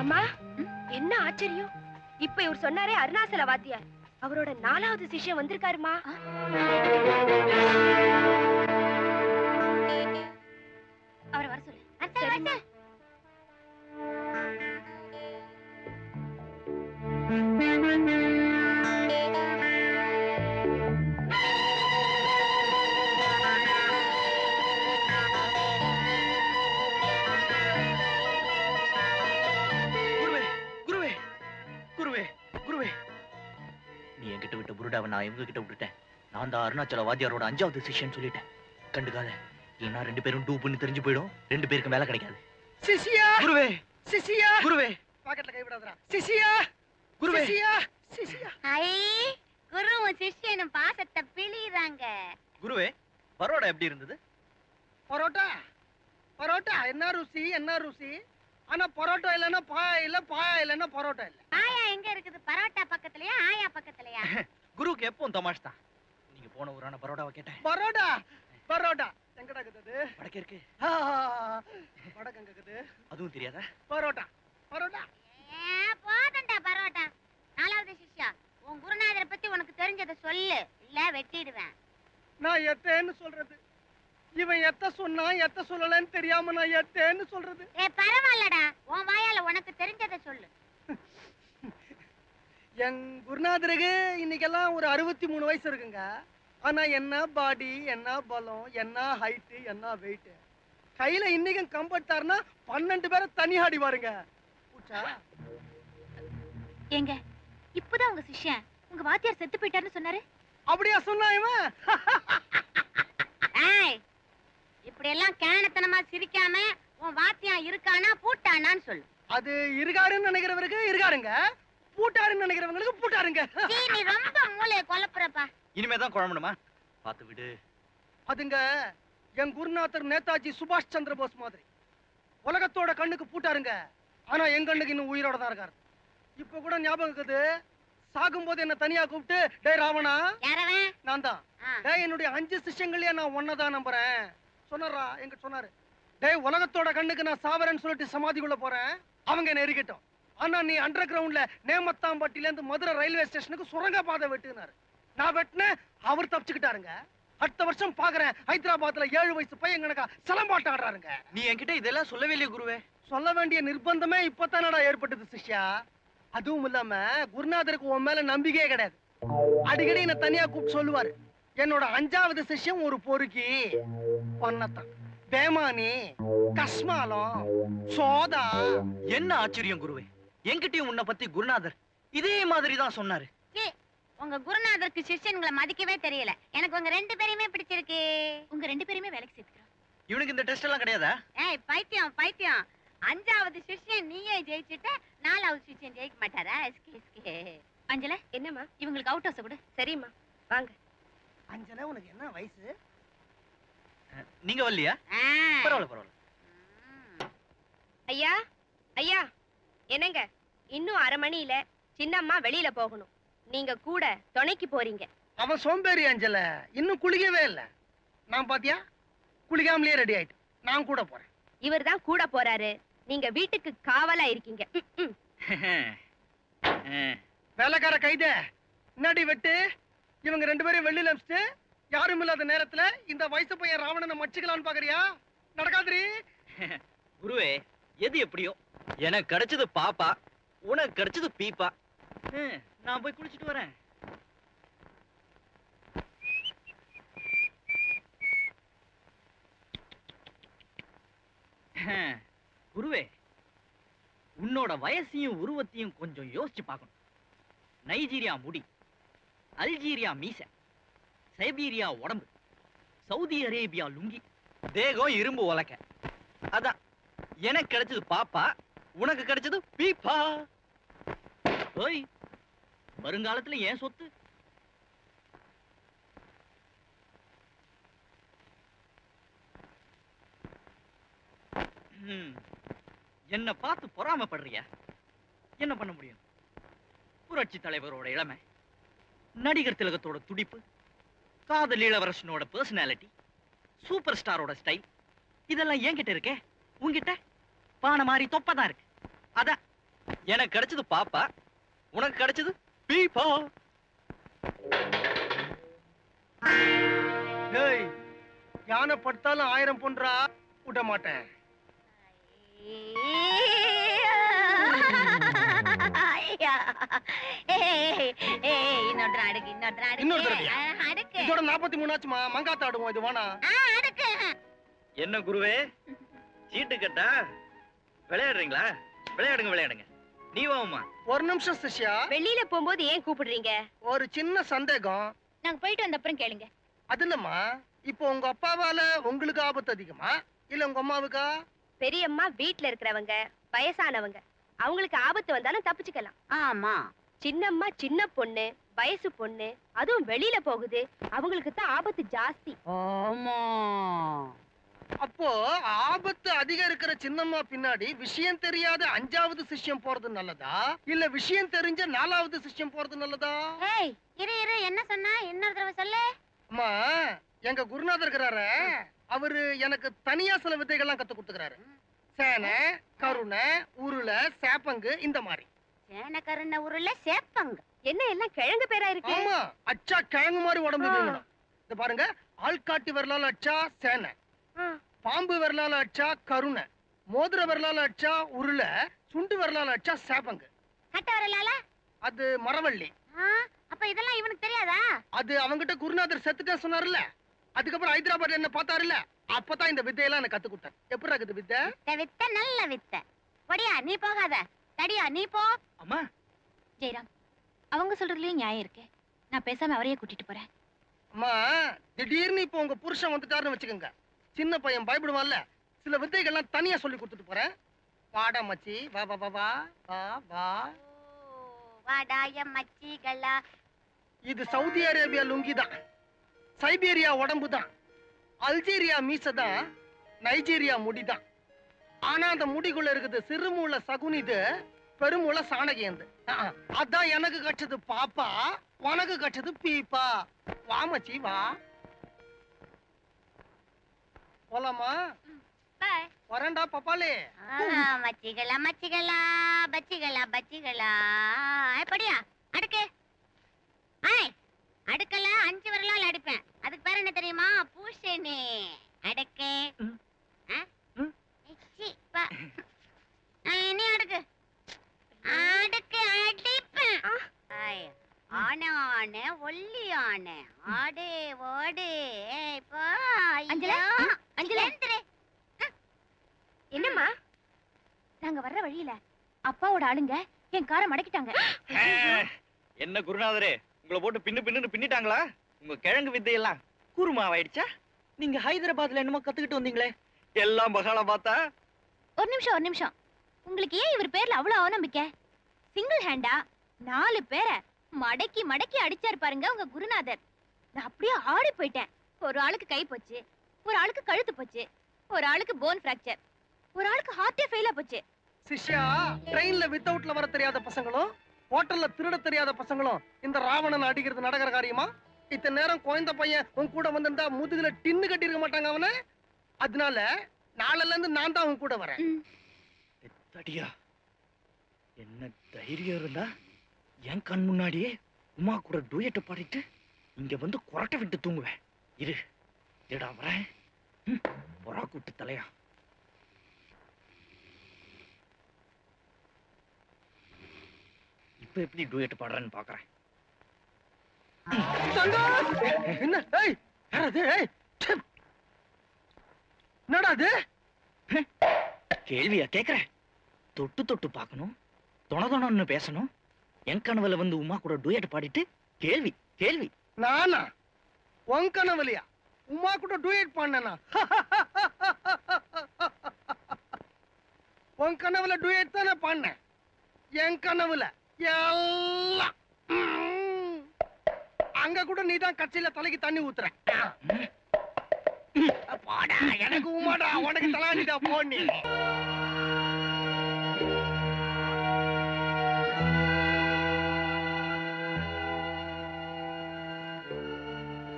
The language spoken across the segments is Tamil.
அம்மா என்ன ஆச்சரியம்? இப்ப இவர் சொன்னாரே அருணாசல வாத்தியார் அவரோட நாலாவது சிஷ்யம் வந்திருக்காருமா? விட்ட புருடாவை நான் இவங்க கிட்ட விட்டுட்டேன். நான் தான் அருணாச்சல வாத்தியாரோட அஞ்சாவது சிஷ்யன் சொல்லிட்டேன். கண்டுக்காத. இல்லைன்னா ரெண்டு பேரும் டூப்புன்னு தெரிஞ்சு போயிடும். ரெண்டு பேருக்கு வேலை கிடைக்காது. சிசியா குருவே! சிசியா குருவே! பாக்கெட்ல கை விடாதடா. சிசியா குருவே! சிசியா சிசியா ஐ குருவும் சிஷ்யனும் பாசத்தை பிழிறாங்க குருவே பரோடா எப்படி இருந்தது? பரோட்டா? பரோட்டா? என்ன ருசி என்ன ருசி? ஆனா பரோட்டா இல்லைன்னா பாயா இல்ல பாயா இல்லைன்னா பரோட்டா இல்ல. ஆயா எங்க இருக்குது? பரோட்டா பக்கத்துலயா ஆயா பக்கத்துலயா? குருவுக்கு எப்பவும் தமாஷ் தான். நீங்க போன ஊரான பரோடாவை கேட்டேன். பரோட்டா பரோட்டா எங்கடா இருக்குது? வடக்கே இருக்கு. வடக்கு எங்க இருக்குது? அதுவும் தெரியாதா? பரோட்டா பரோட்டா ஏ, போதும்டா பரோட்டா நாலாவது சிஷ்யா உன் குருநாதரை பத்தி உனக்கு தெரிஞ்சதை சொல்லு. இல்ல வெட்டிடுவேன். நான் எத்தேன்னு சொல்றது? இவன் எத்த சொன்னா எத்த சொல்லலன்னு தெரியாம நான் எத்தேன்னு சொல்றது? ஏ பரவாயில்லடா. உன் வாயால உனக்கு தெரிஞ்சதை சொல்லு. என் குருநாதருக்கு இன்னைக்கெல்லாம் ஒரு அறுபத்தி மூணு வயசு இருக்குங்க. ஆனா என்ன பாடி என்ன பலம் என்ன ஹைட்டு என்ன வெயிட் கையில இன்னைக்கும் கம்பட்டாருன்னா பன்னெண்டு பேரை தனி ஆடிவாருங்க பூச்சா? ஏங்க இப்பதான் உங்க சிஷ்யன் உங்க வாத்தியார் செத்து போயிட்டாருன்னு சொன்னாரு? அப்படியா சொன்னா இவன்? இப்படி எல்லாம் கேனத்தனமா சிரிக்காம உன் வாத்தியான் இருக்கானா பூட்டானான்னு சொல்லு. அது இருகாருன்னு நினைக்கிறவருக்கு இருகாருங்க. பூட்டாருன்னு நினைக்கிறவங்களுக்கு பூட்டாருங்க. சீ, நீ ரொம்ப மூளைய குழப்புறப்பா. இனிமே தான் குழம்பணுமா? பார்த்து விடு. அதுங்க என் குருநாதர் நேதாஜி சுபாஷ் சந்திர போஸ் மாதிரி. உலகத்தோட கண்ணுக்கு பூட்டாருங்க. ஆனா என் கண்ணுக்கு இன்னும் உயிரோட தான் இருக்காரு. இப்ப கூட ஞாபகம் இருக்குது. சாகும்போது என்ன தனியா கூப்பிட்டு டேய் ராவணா நான் தான். என்னுடைய அஞ்சு சிஷ்யங்களையே நான் ஒன்னதான் நம்புறேன். சொன்னாரா? எங்க சொன்னாரு. டேய் உலகத்தோட கண்ணுக்கு நான் சாவரேன்னு சொல்லிட்டு சமாதிக்குள்ள போறேன். அவங்க என்ன எரிக்கட்டும். ஆனா நீ அண்டர் கிரவுண்ட்ல நேமத்தாம்பட்டில இருந்து மதுரை ரயில்வே ஸ்டேஷனுக்கு சுரங்க பாதை வெட்டுனாரு. நான் வெட்டினேன் அவர் தப்பிச்சுக்கிட்டாருங்க. அடுத்த வருஷம் பாக்குறேன் ஹைதராபாத்ல ஏழு வயசு பையன் கணக்கா சிலம்பாட்டம் ஆடுறாருங்க. நீ என்கிட்ட இதெல்லாம் சொல்லவே இல்லையே குருவே. சொல்ல வேண்டிய நிர்பந்தமே இப்பதானடா ஏற்பட்டது சிஷ்யா. அதுவும் இல்லாம குருநாதருக்கு உன் மேல நம்பிக்கையே கிடையாது. அடிக்கடி என்ன தனியா கூப்பிட்டு சொல்லுவாரு. என்னோட அஞ்சாவது சிஷ்யம் ஒரு பொறுக்கி. பொன்னத்தான். பேமானி கஸ்மாலம் சோதா. என்ன ஆச்சரியம் குருவே? என்கிட்டயும் உன்னை பத்தி குருநாதர் இதே மாதிரி தான் சொன்னாரு உங்க குருநாதருக்கு சிஷ்யன்களை மதிக்கவே தெரியல. எனக்கு உங்க ரெண்டு பேரையுமே பிடிச்சிருக்கு. உங்க ரெண்டு பேரையுமே வேலைக்கு சேர்த்துக்கிறோம். இவனுக்கு இந்த டெஸ்ட் எல்லாம் கிடையாதா? ஏய் பைத்தியம் பைத்தியம். அஞ்சாவது சிஷ்யன் நீயே ஜெயிச்சுட்ட நாலாவது சிஷ்யன் ஜெயிக்க மாட்டாரா? SK SK. அஞ்சல என்னம்மா? இவங்களுக்கு அவுட் ஹவுஸ் கொடு. சரிம்மா வாங்க. அஞ்சனா உனக்கு என்ன வயசு? நீங்க வரலையா. பரவாயில்ல பரவாயில்ல. ஐயா ஐயா. என்னங்க இன்னும் அரை மணியில சின்னம்மா வெளியில போகணும். நீங்க கூட துணைக்கு போறீங்க. அவன் சோம்பேறி அஞ்சல இன்னும் குளிக்கவே இல்ல. நான் பாத்தியா? குளிக்காமலேயே ரெடி ஆயிட்டு. நான் கூட போறேன். இவர் தான் கூட போறாரு. நீங்க வீட்டுக்கு காவலா இருக்கீங்க. வேலைக்கார கைதே முன்னாடி வெட்டு இவங்க ரெண்டு பேரும் வெளியில அமிச்சிட்டு யாரும் இல்லாத நேரத்துல இந்த வயசு பையன் ராவணனை மச்சிக்கலாம்னு பாக்குறியா? நடக்காதுரி குருவே எது எப்படியோ? எனக்கு கிடைச்சது பாப்பா உனக்கு கிடைச்சது பீப்பா. நான் போய் குளிச்சுட்டு வரேன். குருவே உன்னோட வயசையும் உருவத்தையும் கொஞ்சம் யோசிச்சு பார்க்கணும். நைஜீரியா முடி அல்ஜீரியா மீச சைபீரியா உடம்பு சவுதி அரேபியா லுங்கி தேகம் இரும்பு உலக்க. அதான் எனக்கு கிடைச்சது பாப்பா உனக்கு கிடைச்சது பீப்பா ஓய் வருங்காலத்துல ஏன் சொத்து? என்ன பார்த்து பொறாமப்படுறியா? என்ன பண்ண முடியும்? புரட்சி தலைவரோட இளமை நடிகர் திலகத்தோட துடிப்பு காதல் இளவரசனோட பர்சனாலிட்டி சூப்பர் ஸ்டாரோட ஸ்டைல் இதெல்லாம் என்கிட்ட இருக்கே? உன்கிட்ட? பானை மாதிரி தொப்பதான் இருக்கு. அதான் எனக்கு கிடைச்சது பாப்பா. உனக்கு கிடைச்சது பீப்பா. டேய் யானை படுத்தாலும் ஆயிரம் பொன்றா விட மாட்டேன். இதோட நாற்பத்தி மூணாச்சுமா மங்காத்த ஆடுவோம் இது வேணா. என்ன குருவே? சீட்டு கட்டா? விளையாடுறீங்களா? விளையாடுங்க விளையாடுங்க. நீ வாமா ஒரு நிமிஷம் சிஷ்யா. வெளியில போகும்போது ஏன் கூப்பிடுறீங்க? ஒரு சின்ன சந்தேகம். நாங்க போயிட்டு வந்த அப்புறம் கேளுங்க. அது இல்லம்மா இப்போ உங்க அப்பாவால உங்களுக்கு ஆபத்து அதிகமா? இல்ல உங்க அம்மாவுக்கா? பெரியம்மா வீட்ல இருக்கிறவங்க வயசானவங்க அவங்களுக்கு ஆபத்து வந்தாலும் தப்பிச்சுக்கலாம். ஆமா. சின்னம்மா சின்ன பொண்ணு வயசு பொண்ணு அதுவும் வெளியில போகுது அவங்களுக்கு தான் ஆபத்து ஜாஸ்தி. ஆமா. அப்போ ஆபத்து அதிகம் இருக்கிற சின்னம்மா பின்னாடி விஷயம் தெரியாத அஞ்சாவது சிஷ்யம் போறது நல்லதா? இல்ல விஷயம் தெரிஞ்ச நாலாவது சிஷ்யம் போறது நல்லதா? ஏய் இரு இரு என்ன சொன்னா? இன்னொரு தடவை சொல்லு. அம்மா எங்க குருநாதர் இருக்கிறாரு அவரு எனக்கு தனியா சில வித்தைகள்லாம் கத்து கொடுத்துக்கிறாரு. சேனை கருணை உருளை சேப்பங்கு இந்த மாதிரி. சேனக்கருண்ண ஊர்ல சேப்பங்க. என்ன எல்லாம் கிழங்கு பேரா இருக்கு? ஆமா அச்சா கிழங்கு மாதிரி உடம்பு இந்த பாருங்க ஆள்காட்டி விரலால அச்சா சேனை. பாம்பு விரலால அச்சா கருணை மோதிர விரலால அச்சா உருளை சுண்டு விரலால அச்சா சேப்பங்கு. கட்ட வரலால? அது மரவள்ளி. அப்ப இதெல்லாம் இவனுக்கு தெரியாதா? அது அவங்கிட்ட குருநாதர் செத்துட்டேன் சொன்னாருல்ல? அதுக்கப்புறம் ஹைதராபாத்ல என்ன பார்த்தாருல்ல? அப்பதான் இந்த வித்தையெல்லாம் எனக்கு கத்து கொடுத்தாரு எப்படி இருக்குது வித்தை? வித்த நல்ல வித்த. ஒடியா நீ போகாத. தடியா நீ போ. அம்மா. ஜெயராம் அவங்க சொல்றதுலயும் நியாயம் இருக்கு. நான் பேசாம அவரையே கூட்டிட்டு போறேன். அம்மா திடீர்னு இப்போ உங்க புருஷன் வந்துட்டாருன்னு வச்சுக்கோங்க. சின்ன பையன் பயப்படுவான்ல? சில வித்தைகள்லாம் தனியா சொல்லி கொடுத்துட்டு போறேன். வாடா மச்சி. வா வா வா வா. வா வா. வாடாய மச்சிகளா இது சவுதி அரேபியா லுங்கி தான். சைபீரியா உடம்பு தான். அல்ஜீரியா மீசை தான். நைஜீரியா முடி தான். ஆனா அந்த முடிக்குள்ள இருக்குது சிறுமூல சகுனிது பெருமூல சாணகியந்து அதான் எனக்கு கச்சது பாப்பா உனக்கு கச்சது பீப்பா. வா மச்சி வா. போலாமா? பாய். வரேன்டா பப்பாலே மச்சிகளா மச்சிகளா பச்சிகளா பச்சிகளா. எப்படியா அடுக்கு. ஆய் அடுக்கல அஞ்சு வரலால் அடிப்பேன். அதுக்கு பேர் என்ன தெரியுமா? பூசணி. அடுக்கு. நீ அடுக்கு. அடுக்கு அடிப்பேன். ஆய், ஆனை ஆனை ஒல்லி ஆனை ஆடு ஓடு. ஏய், போ அஞ்சலா, ஐயோ. அஞ்சலா. என்னம்மா? நாங்க வர்ற வழியில அப்பாவோட ஆளுங்க என் காரை மடக்கிட்டாங்க. என்ன குருநாதரே உங்களை போட்டு பின்னு பின்னுன்னு பின்னிட்டாங்களா? உங்க கிழங்கு வித்தையெல்லாம் கூர்மாவாயிடுச்சா? நீங்க ஹைதராபாத்ல என்னமோ கத்துக்கிட்டு வந்தீங்களே. எல்லாம் பகாலா பார்த்தா? ஒரு நிமிஷம் ஒரு நிமிஷம். உங்களுக்கு ஏன் இவர் பேர்ல அவ்வளவு அவநம்பிக்கை? சிங்கிள் ஹேண்டா நாலு பேரை மடக்கி மடக்கி அடிச்சாரு பாருங்க உங்க குருநாதர். நான் அப்படியே ஆடி போயிட்டேன். ஒரு ஆளுக்கு கை போச்சு. ஒரு ஆளுக்கு கழுத்து போச்சு ஒரு ஆளுக்கு போன் ஃப்ராக்சர் ஒரு ஆளுக்கு ஹார்ட்டே ஃபெயிலா போச்சு. சிஷ்யா ட்ரெயின்ல வித்தவுட்ல வர தெரியாத பசங்களும் ஹோட்டல்ல திருட தெரியாத பசங்களும் இந்த ராவணன் அடிக்கிறது நடக்கிற காரியமா? இத்தனை நேரம் குழந்த பையன் உன் கூட வந்திருந்தா முதுகுல டின்னு கட்டி இருக்க மாட்டாங்க அவன? அதனால நாளைல இருந்து நான் தான் உன் கூட வரேன். தடியா என்ன தைரியம் இருந்தா என் கண் முன்னாடியே உமா கூட டூயட்டை பாடிட்டு இங்க வந்து குரட்டை விட்டு தூங்குவேன். இரு. ம், புறா கூட்டு தலையா. இப்ப எப்படி டூயட் பாடுறேன்னு பாக்குறேன். என்னடா அது? கேள்வியா கேக்குறேன் தொட்டு தொட்டு பார்க்கணும் தொண தொணன்னு பேசணும் என் கனவுல வந்து உமா கூட டூயட் பாடிட்டு கேள்வி கேள்வி. நானா? உன் கனவுலையா? உமா கூட டூயட் பண்ணனா? உன் கனவுல டூயட் தானே பண்ணேன். என் கனவுல எல்லாம். அங்க கூட நீ தான் கட்சியில தலைக்கு தண்ணி ஊத்துற. போடா எனக்கு உமாடா உனக்கு தலாண்டிதா போனி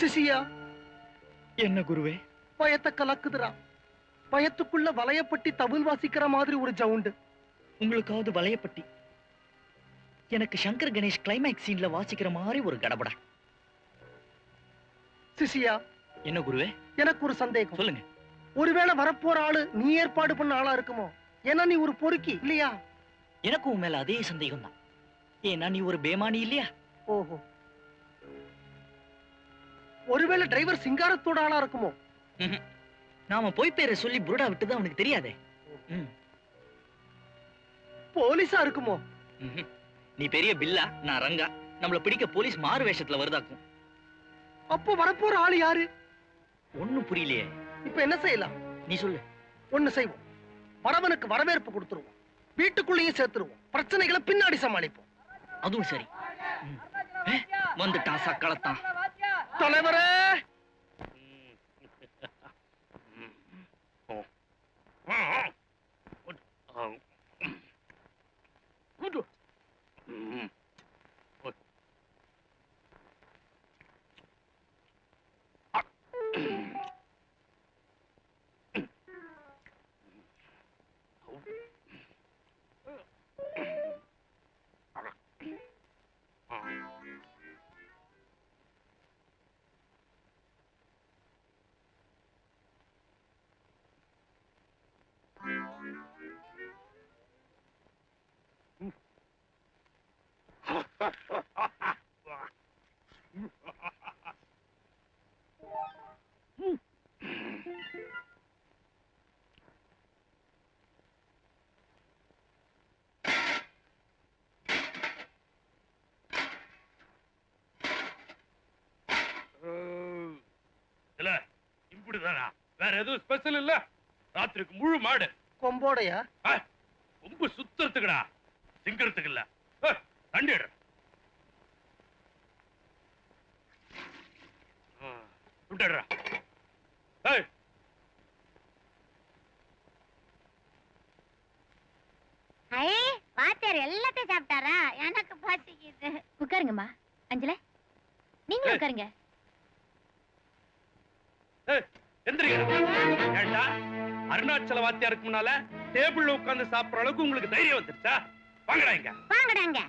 சிசியா? என்ன குருவே? பயத்தை கலக்குதுடா. பயத்துக்குள்ள வளையப்பட்டி தவில் வாசிக்கிற மாதிரி ஒரு ஜவுண்டு உங்களுக்காவது வளையப்பட்டி எனக்கு சங்கர் கணேஷ் கிளைமேக்ஸ் சீன்ல வாசிக்கிற மாதிரி ஒரு கடபடா. சிசியா என்ன குருவே? எனக்கு ஒரு சந்தேகம். சொல்லுங்க. ஒருவேளை வரப்போற ஆளு நீ ஏற்பாடு பண்ண ஆளா இருக்குமோ? ஏன்னா நீ ஒரு பொறுக்கி இல்லையா? எனக்கும் உன் மேல அதே சந்தேகம் தான் ஏன்னா நீ ஒரு பேமானி இல்லையா? ஓஹோ. ஒருவேளை டிரைவர் சிங்காரத்தோட ஆளா இருக்குமோ? நாம போய் பேரை சொல்லி புருடா விட்டது அவனுக்கு தெரியாதே. போலீஸா இருக்குமோ. நீ பெரிய பில்லா நான் ரங்கா. நம்மள பிடிக்க போலீஸ் மாறு வேஷத்துல வருதாக்கும். அப்போ வரப்போற ஆளு யாரு? ஒண்ணும் புரியலையே. இப்ப என்ன செய்யலாம்? நீ சொல்லு. ஒண்ணு செய்வோம். வரவனுக்கு வரவேற்பு கொடுத்துருவோம். வீட்டுக்குள்ளேயும் சேர்த்துருவோம். பிரச்சனைகளை பின்னாடி சமாளிப்போம். அதுவும் சரி. வந்துட்டான் சக்களத்தான் தலைவரே இல்ல இப்படிதானா வேற எதுவும் ஸ்பெஷல் இல்ல? ராத்திரிக்கு முழு மாடு. கொம்போடையா? ரொம்ப சுத்துறதுக்குடா. திங்கிறதுக்கு இல்ல. ஏய், தண்டி எடு. ஆ, விட்டுடுறா ஏய். ஐ வாத்தியார் எல்லாத்தையும் சாப்பிட்டாரா? எனக்கு பசிக்குது உட்காருங்கம்மா. அஞ்சல நீங்களும். உட்காருங்க. ஏண்டா? அருணாச்சல வாத்தியாருக்கு முன்னால டேபிள்ல உட்கார்ந்து சாப்பிடுற அளவுக்கு உங்களுக்கு தைரியம் வந்துருச்சா? வாங்கடா இங்க. வாங்கடாங்க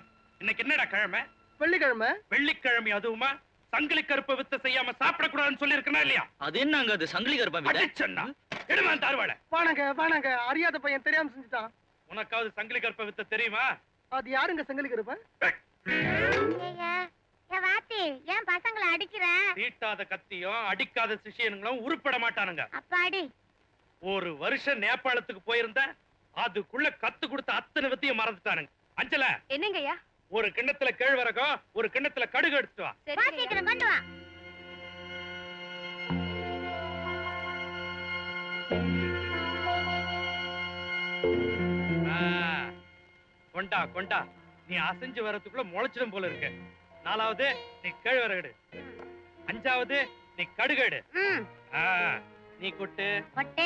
இன்னைக்கு என்னடா கிழமை? வெள்ளிக்கிழமை. வெள்ளிக்கிழமை அதுவுமா? சங்கிலி கருப்பை வித்த செய்யாம சாப்பிடக்கூடாதுன்னு சொல்லி இல்லையா? அது என்னங்க அது? சங்கிலி கருப்பா விட? அடிச்சண்ணா எடுமா தார்வாள. வாணங்க வாணங்க. அறியாத பையன் தெரியாம செஞ்சுட்டான். உனக்காவது சங்கிலி கருப்பை வித்த தெரியுமா? அது யாருங்க செங்கலுக்கு இருப்பேன் ஏன் வாத்தி ஏன் பசங்களை அடிக்கிற? தீட்டாத கத்தியும் அடிக்காத சிஷியனுங்களும் உருப்பட மாட்டானுங்க. அப்பாடி. ஒரு வருஷம் நேபாளத்துக்கு போயிருந்த அதுக்குள்ள கத்து கொடுத்த அத்தனை வித்தையும் மறந்துட்டானுங்க. அஞ்சல என்னங்கய்யா? ஒரு கிண்ணத்துல கேழ்வரகம் ஒரு கிண்ணத்துல கடுகு எடுத்துட்டு வா. சீக்கிரம் கொண்டு வா. ஆ, கொண்டா கொண்டா. நீ அசைஞ்சு வர்றதுக்குள்ள முளைச்சிடும் போல இருக்கு. நாலாவது நீ கேழ்வரகு எடு அஞ்சாவது நீ கடுகு எடு ம். ஆ, நீ கொட்டு. கொட்டு.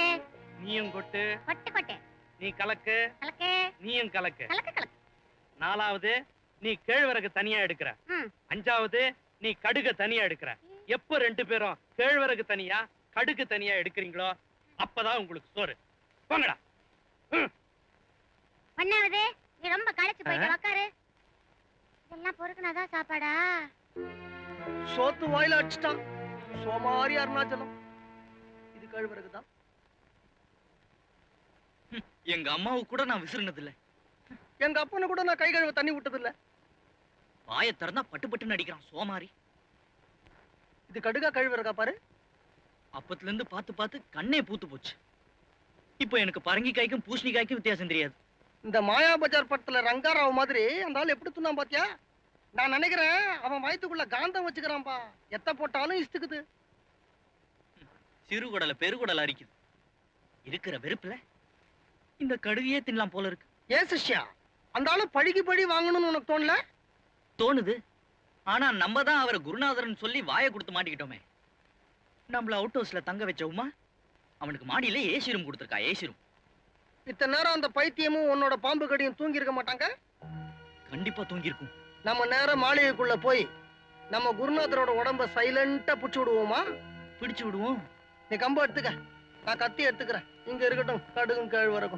நீயும் கொட்டு. கொட்டு கொட்டு. நீ கலக்கு. கலக்கு. நீயும் கலக்கு. கலக்கு கலக்கு. நாலாவது நீ கேழ்வரகு தனியா எடுக்கிற. அஞ்சாவது நீ கடுக தனியா எடுக்கிற. எப்ப ரெண்டு பேரும் கேழ்வரகு தனியா கடுகு தனியா எடுக்கிறீங்களோ அப்பதான் உங்களுக்கு சோறு. போங்கடா. ஒன்னாவது நீ ரொம்ப களைச்சு போயிட்டு? உக்காரு. இதெல்லாம் பொறுக்குனாதான் சாப்பாடா? சோத்து வாயில அடிச்சிட்டான். சோமாரி அருணாச்சலம். இது கழுவுறதுக்கு தான் எங்க அம்மாவுக்கு கூட நான் விசிறினது இல்ல எங்க அப்பனை கூட நான் கை கழுவ தண்ணி விட்டது இல்ல வாயை திறந்தா பட்டு பட்டுன்னு அடிக்கிறான் சோமாரி. இது கடுகா கழுவுறக்கா பாரு. அப்பத்துல இருந்து பார்த்து பார்த்து கண்ணே பூத்து போச்சு. இப்போ எனக்கு பரங்கிக்காய்க்கும் பூசணிக்காய்க்கும் வித்தியாசம் தெரியாது. இந்த மாயா பஜார் படத்துல ரங்காராவ் மாதிரி அந்த ஆள் எப்படி துண்ணான் பாத்தியா? நான் நினைக்கிறேன் அவன் வயித்துக்குள்ள காந்தம் வச்சுக்கிறான்பா. எத்த போட்டாலும் இஸ்துக்குது சிறுகுடல பெருகுடல அரிக்குது இருக்கிற வெறுப்புல இந்த கடுகையே தின்னலாம் போல இருக்கு. ஏன் சிஷ்யா அந்த ஆளு பழிக்கு பழி வாங்கணும்னு உனக்கு தோணல? தோணுது. ஆனா நம்ம தான் அவரை குருநாதர்னு சொல்லி வாயை கொடுத்து மாட்டிக்கிட்டோமே. நம்மள அவுட் ஹவுஸ்ல தங்க வச்ச உமா அவனுக்கு மாடியில ஏசி ரூம் கொடுத்துருக்கா ஏசி ரூம் இத்தனை நேரம் அந்த பைத்தியமும் உன்னோட பாம்பு கடியும் தூங்கி இருக்க மாட்டாங்க? கண்டிப்பா தூங்கியிருக்கும். நம்ம நேரம் மாளிகைக்குள்ள போய் நம்ம குருநாதரோட உடம்ப சைலண்டா புடிச்சு விடுவோமா? பிடிச்சு விடுவோம். நீ கம்பு எடுத்துக்க. நான் கத்தி எடுத்துக்கிறேன். இங்க இருக்கட்டும் கடுகும் கேழ்வரகும்.